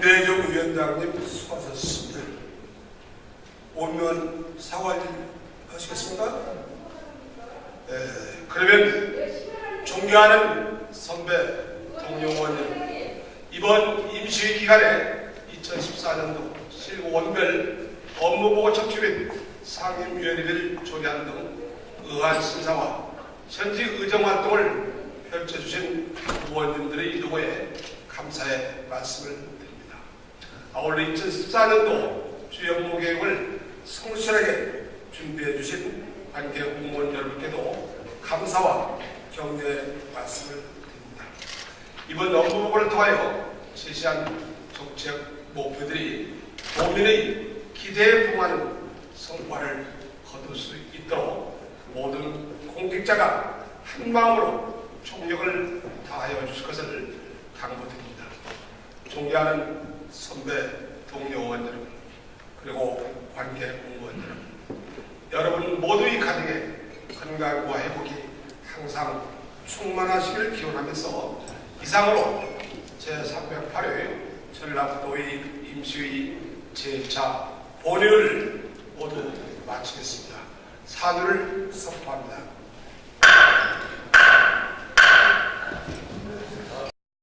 김대중 위원장님 수고하셨습니다. 오면 사과를 하시겠습니까? 예, 그러면 존경하는 선배 동료원님 이번 임시회 기간에 2014년도 실원별 업무보고 척추 및 상임위원회를 조례한 등 의한 심사와 현지 의정 활동을 펼쳐주신 의원님들의 노고에 감사의 말씀을 드립니다. 아울러 2014년도 주요 업무 계획을 성실하게 준비해 주신 관계 공무원 여러분께도 감사와 격려의 말씀을 드립니다. 이번 업무보고를 통하여 제시한 정책 목표들이 도민의 기대에 부응하는 성과를 거둘 수 있도록 모든 공직자가 한 마음으로 총력을 다하여 주실 것을 당부드립니다. 존경하는 선배 동료원 여러분 그리고 관계 공무원 여러분 여러분 모두의 가정에 건강과 회복이 항상 충만하시길 기원하면서 이상으로 제308회 전라북도의 임시의 제1차 본회의를 모두 마치겠습니다. 사주를 선포합니다.